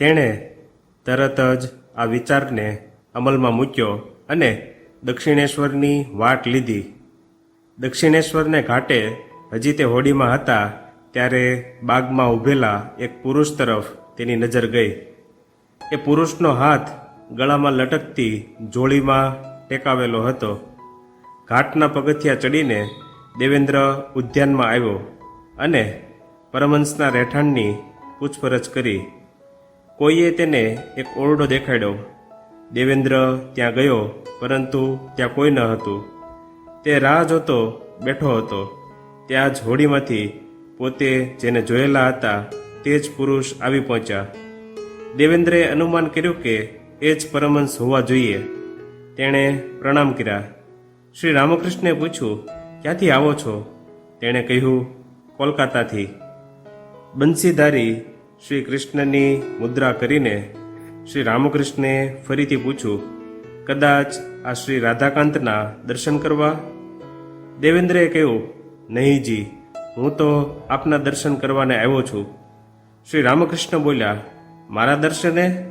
તેણે તરત જ આ વિચારને અમલમાં મૂક્યો અને દક્ષિણેશ્વરની વાટ લીધી. દક્ષિણેશ્વરને ઘાટે હજી તે હોડીમાં હતા ત્યારે બાગમાં ઊભેલા એક પુરુષ તરફ તેની નજર ગઈ. એ પુરુષનો હાથ ગળામાં લટકતી જોડીમાં ટેકાવેલો હતો. ઘાટના પગથિયા ચડીને દેવેન્દ્ર ઉદ્યાનમાં આવ્યો અને પરમહંસના રહેઠાણની પૂછપરછ કરી. કોઈએ તેને એક ઓરડો દેખાડ્યો. દેવેન્દ્ર ત્યાં ગયો, પરંતુ ત્યાં કોઈ ન હતું. તે રાહ જોતો બેઠો હતો. ત્યાં જ હોડીમાંથી પોતે જેને જોયેલા હતા તે જ પુરુષ આવી પહોંચ્યા. દેવેન્દ્રએ અનુમાન કર્યું કે એ જ પરમહંસ હોવા જોઈએ. તેણે પ્રણામ કર્યા. શ્રી રામકૃષ્ણે પૂછ્યું, ક્યાંથી આવો છો? તેણે કહ્યું, કોલકાતાથી. બંસીધારી શ્રી કૃષ્ણની મુદ્રા કરીને શ્રી રામકૃષ્ણે ફરીથી પૂછ્યું, કદાચ આ શ્રી રાધાકાંતના દર્શન કરવા? દેવેન્દ્રએ કહ્યું, નહીં જી, હું તો આપના દર્શન કરવાને આવ્યો છું. શ્રી રામકૃષ્ણ બોલ્યા, મારા દર્શને?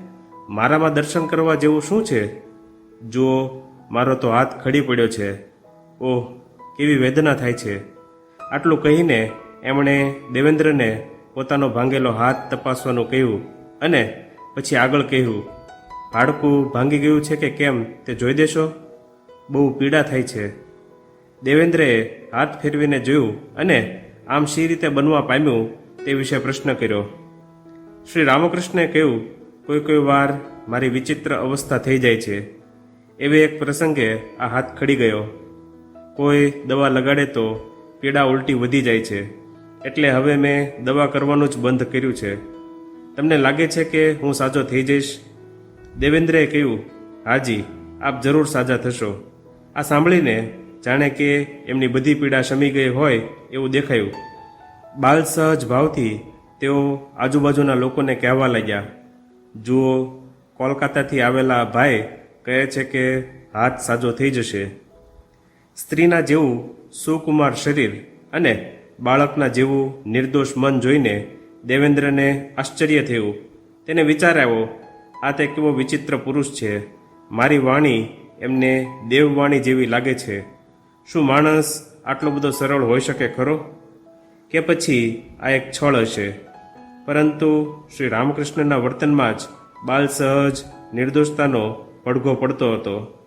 મારામાં દર્શન કરવા જેવું શું છે? જુઓ, મારો તો હાથ ખડી પડ્યો છે. ઓહ, કેવી વેદના થાય છે. આટલું કહીને એમણે દેવેન્દ્રને પોતાનો ભાંગેલો હાથ તપાસવાનું કહ્યું અને પછી આગળ કહ્યું હાડકું ભાંગી ગયું છે કે કેમ તે જોઈ દેશો? બહુ પીડા થાય છે. દેવેન્દ્રએ હાથ ફેરવીને જોયું અને આમ શી રીતે બનવા પામ્યું તે વિશે પ્રશ્ન કર્યો. શ્રી રામકૃષ્ણે કહ્યું, કોઈ કોઈ વાર મારી વિચિત્ર અવસ્થા થઈ જાય છે. એવે એક પ્રસંગે આ હાથ ખડી ગયો. કોઈ દવા લગાડે તો પીડા ઉલટી વધી જાય છે. એટલે હવે મેં દવા કરવાનું જ બંધ કર્યું છે. તમને લાગે છે કે હું સાજો થઈ જઈશ? દેવેન્દ્રએ કહ્યું, હાજી, આપ જરૂર સાજા થશો. આ સાંભળીને જાણે કે એમની બધી પીડા શમી ગઈ હોય એવું દેખાયું. બાલ સહજ ભાવથી તેઓ આજુબાજુના લોકોને કહેવા લાગ્યા. જુઓ, કોલકાતાથી આવેલા ભાઈ કહે છે કે હાથ સાજો થઈ જશે. સ્ત્રીના જેવું સુકુમાર શરીર અને બાળકના જેવું નિર્દોષ મન જોઈને દેવેન્દ્રને આશ્ચર્ય થયું. તેને વિચાર આવ્યો, આ તે કેવો વિચિત્ર પુરુષ છે. મારી વાણી એમને દેવવાણી જેવી લાગે છે. શું માણસ આટલો બધો સરળ હોઈ શકે ખરો? કે પછી આ એક છળ હશે? પરંતુ શ્રી રામકૃષ્ણના વર્તનમાં જ બાલ સહજ નિર્દોષતાનો પડઘો પડતો હતો.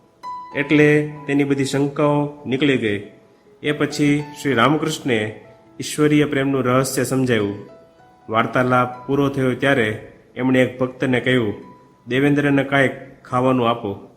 એટલે તેની બધી શંકાઓ નીકળી ગઈ. એ પછી શ્રી રામકૃષ્ણે ઈશ્વરીય પ્રેમનું રહસ્ય સમજાવ્યું વાર્તાલાપ પૂરો થયો ત્યારે એમણે એક ભક્તને કહ્યું, દેવેન્દ્રને કાંઈક ખાવાનું આપો.